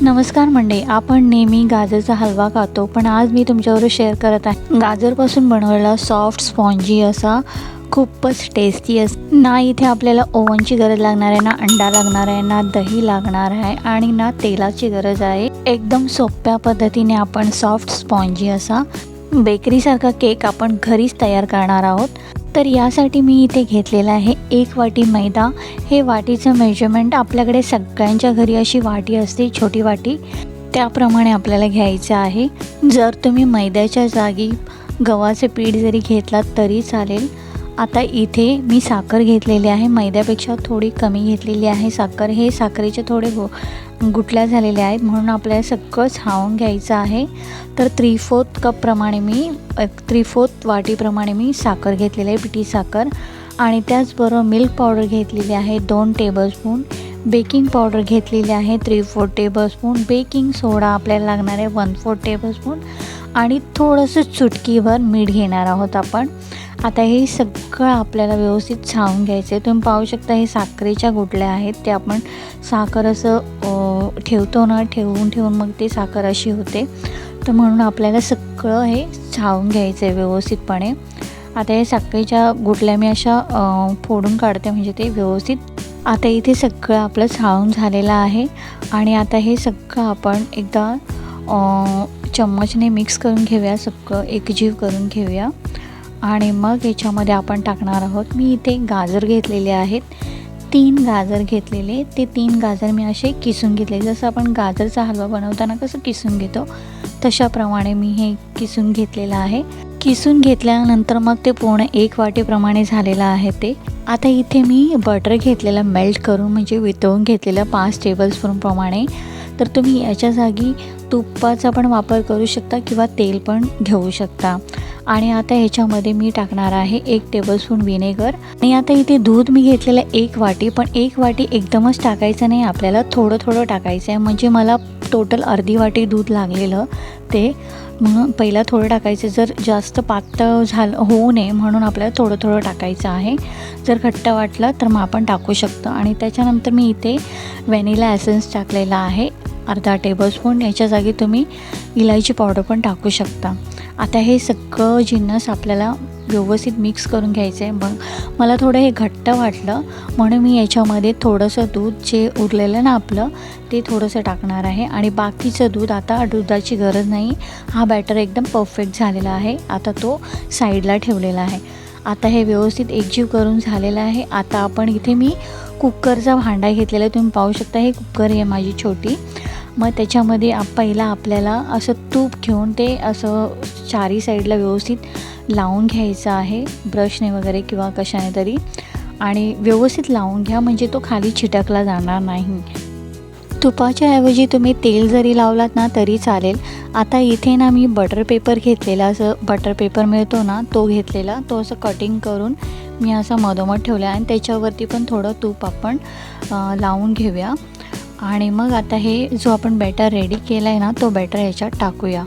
नमस्कार मंडळी आपण नेहमी गाजरचा हलवा खातो पण आज मी तुमच्याबरोबर शेअर करत आहे. गाजरपासून बनवलेला सॉफ्ट स्पॉन्जी असा खूपच टेस्टी अस ना इथे आपल्याला ओव्हनची गरज लागणार आहे ना अंडा लागणार आहे ना दही लागणार आहे आणि ना तेलाची गरज आहे. एकदम सोप्या पद्धतीने आपण सॉफ्ट स्पॉन्जी असा बेकरीसारखा केक आपण घरीच तयार करणार आहोत. तर यासाठी मी इथे घेतलेला आहे एक वाटी मैदा. हे वाटीचं मेजरमेंट आपल्याकडे सगळ्यांच्या घरी अशी वाटी असते छोटी वाटी. त्याप्रमाणे आपल्याला घ्यायचं आहे. जर तुम्ही मैद्याच्या जागी गव्हाचे पीठ जरी घेतलात तरी चालेल. आता इथे मी साखर घेतलेली आहे. मैद्यापेक्षा थोडी कमी घेतलेली आहे. साखर हे साखरेचे थोडे गो गुटल्या झालेल्या आहेत. म्हणून आपल्याला सगळं छावून घ्यायचं आहे. तर थ्री फोर्थ कपप्रमाणे मी थ्री फोर्थ वाटीप्रमाणे मी साखर घेतलेली आहे. पिठी साखर. आणि त्याचबरोबर मिल्क पावडर घेतलेली आहे. दोन टेबलस्पून बेकिंग पावडर घेतलेली आहे. Three four tablespoon baking soda आपल्याला लागणार आहे. वन फोर टेबलस्पून आणि थोडंसं चुटकीभर मीठ घेणार आहोत आपण. आता हे सगळं आपल्याला व्यवस्थित छावून घ्यायचं आहे. तुम्ही पाहू शकता हे साखरेच्या गुटल्या आहेत. ते आपण साखर असं ठेवतो ना ठेवून ठेवून मग ते साखर अशी होते. तर म्हणून आपल्याला सगळं हे छावून घ्यायचं आहे व्यवस्थितपणे. आता हे साखरेच्या गुटल्या मी अशा फोडून काढते म्हणजे ते व्यवस्थित आता इथे सगळं आपलं छावून झालेलं आहे. आणि आता हे सगळं आपण एकदा चम्मचने मिक्स करून घेऊया. सगळं एकजीव करून घेऊया. आणि मग याच्यामध्ये आपण टाकणार आहोत. मी इथे गाजर घेतलेले आहेत. तीन गाजर घेतलेले. ते तीन गाजर मी असे किसून घेतले. जसं आपण गाजरचा हलवा बनवताना कसं किसून घेतो तशाप्रमाणे मी हे किसून घेतलेलं आहे. किसून घेतल्यानंतर मग ते पूर्ण एक वाटीप्रमाणे झालेलं आहे ते. आता इथे मी बटर घेतलेलं मेल्ट करून म्हणजे वितळून घेतलेलं पाच टेबलस्पूनप्रमाणे तर तुम्ही याच्या जागी तुपाचा पण वापर करू शकता किंवा तेल पण घेऊ शकता. आणि आता ह्याच्यामध्ये मी टाकणार आहे एक टेबलस्पून विनेगर आणि आता इथे दूध मी घेतलेलं एक वाटी पण एक वाटी एकदमच टाकायचं नाही आपल्याला थोडं थोडं टाकायचं आहे. म्हणजे मला टोटल अर्धी वाटी दूध लागलेलं ते. म्हणून पहिला थोडं टाकायचं जर जास्त पातळ झालं होऊ नये म्हणून आपल्याला थोडं थोडं टाकायचं आहे. जर घट्ट वाटलं तर मग आपण टाकू शकतो. आणि त्याच्यानंतर मी इथे व्हॅनिला ॲसेन्स टाकलेला आहे. अर्धा टेबलस्पून याच्या जागी तुम्ही इलायची पावडर पण टाकू शकता. आता हे सगळं जिन्नस आपल्याला व्यवस्थित मिक्स करून घ्यायचं आहे. मग मला थोडं हे घट्ट वाटलं म्हणून मी याच्यामध्ये थोडंसं दूध जे उरलेलं ना आपलं ते थोडंसं टाकणार आहे. आणि बाकीचं दूध आता दुधाची गरज नाही. हा बॅटर एकदम परफेक्ट झालेला आहे. आता तो साईडला ठेवलेला आहे. आता हे व्यवस्थित एकजीव करून झालेलं आहे. आता आपण इथे मी कुकरचा भांडा घेतलेला आहे. तुम्ही पाहू शकता हे कुकर आहे माझी छोटी. मग त्याच्यामध्ये आप पहिला आपल्याला असं तूप घेऊन ते असं चारी साईडला व्यवस्थित लावून घ्यायचं आहे ब्रशने वगैरे किंवा कशाने तरी. आणि व्यवस्थित लावून घ्या म्हणजे तो खाली छिटकला जाणार नाही. तुपाच्या ऐवजी तुम्ही तेल जरी लावलात ना तरी चालेल. आता इथे ना मी बटर पेपर घेतलेला असं बटर पेपर मिळतो ना तो घेतलेला. तो असं कटिंग करून मी असं मधोमध ठेवला आणि त्याच्यावरती पण थोडं तूप आपण लावून घेऊया. आणि मग आता हे जो आपण बॅटर रेडी केला आहे ना तो बॅटर ह्याच्यात टाकूया.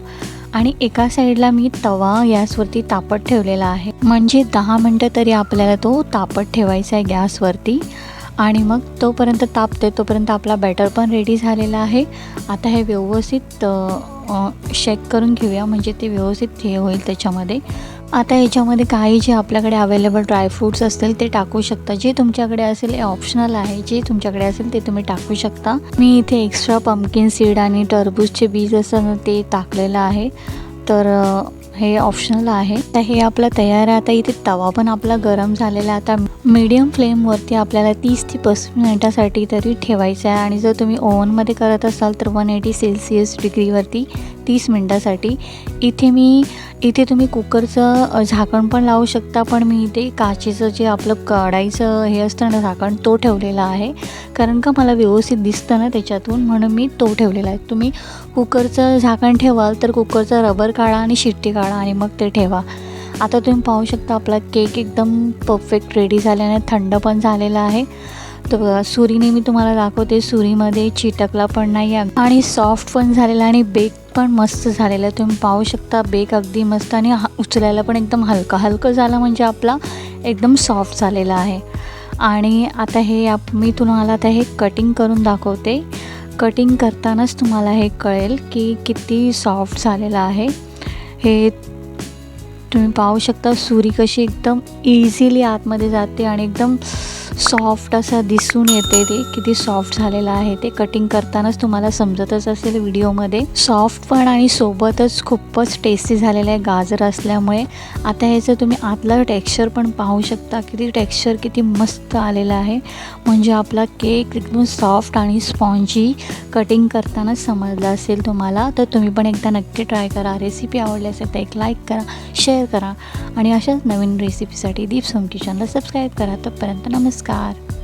आणि एका साईडला मी तवा गॅसवरती तापत ठेवलेला आहे. म्हणजे दहा मिनटं तरी आपल्याला तो तापत ठेवायचा आहे गॅसवरती. आणि मग तोपर्यंत तापते तोपर्यंत आपला बॅटर पण रेडी झालेला आहे. आता हे व्यवस्थित शेक करून घेऊया. म्हणजे ते व्यवस्थित हे होईल त्याच्यामध्ये. आता याच्यामध्ये काही जे आपल्याकडे अवेलेबल ड्रायफ्रूट्स असतील ते टाकू शकता. जे तुमच्याकडे असेल हे ऑप्शनल आहे. जे तुमच्याकडे असेल ते तुम्ही टाकू शकता. मी इथे एक्स्ट्रा पंपकिन सीड आणि टरबूजचे बीज असं ते टाकलेलं आहे. तर हे ऑप्शनल आहे. तर हे आपलं तयार आहे. आता इथे तवा पण आपला गरम झालेला आता मीडियम फ्लेमवरती आपल्याला तीस ते पस्तीस मिनिटासाठी तरी ठेवायचं आहे. आणि जर तुम्ही ओव्हनमध्ये करत असाल तर वन एटी सेल्सिअस डिग्रीवरती तीस मिनटासाठी. इथे मी इथे तुम्ही कुकरचं झाकण पण लावू शकता पण मी इथे काचेचं जे आपलं कढाईचं हे असतं ना झाकण तो ठेवलेला आहे. कारण का मला व्यवस्थित दिसतं ना त्याच्यातून म्हणून मी तो ठेवलेला आहे. तुम्ही कुकरचं झाकण ठेवाल तर कुकरचं रबर काढा आणि शिट्टी काढा आणि मग ते ठेवा. आता तुम्ही पाहू शकता आपला केक एकदम परफेक्ट रेडी झाल्याने थंड पण झालेला आहे. तर सुरीने मी तुम्हाला दाखवते. सुरीमध्ये चिटकला पण नाही आणि सॉफ्ट पण झालेला आणि बेक पण मस्त झालेलं आहे. तुम्ही पाहू शकता बेक अगदी मस्त आणि उचलायला पण एकदम हलका हलकं झालं म्हणजे आपला एकदम सॉफ्ट झालेला आहे. आणि आता हे आप मी तुम्हाला आता हे कटिंग करून दाखवते. कटिंग करतानाच तुम्हाला हे कळेल की किती सॉफ्ट झालेलं आहे. हे तुम्ही पाहू शकता सुरी कशी एकदम इझिली आतमध्ये जाते आणि एकदम सॉफ्ट असं दिसून येते ते किती सॉफ्ट झालेलं आहे ते. कटिंग करतानाच तुम्हाला समजतच असेल व्हिडिओमध्ये. सॉफ्ट पण आणि सोबतच खूपच टेस्टी झालेलं आहे गाजर असल्यामुळे. आता ह्याचं तुम्ही आतलं टेक्स्चर पण पाहू शकता किती टेक्स्चर किती मस्त आलेलं आहे. म्हणजे आपला केक एकदम सॉफ्ट आणि स्पॉन्जी कटिंग करतानाच समजलं असेल तुम्हाला. तर तुम्ही पण एकदा नक्की ट्राय करा. रेसिपी आवडली असेल तर एक लाईक करा शेअर करा. आणि अशाच नवीन रेसिपीसाठी दीप सोम किचनला सबस्क्राईब करा. तोपर्यंत नमस्कार. God.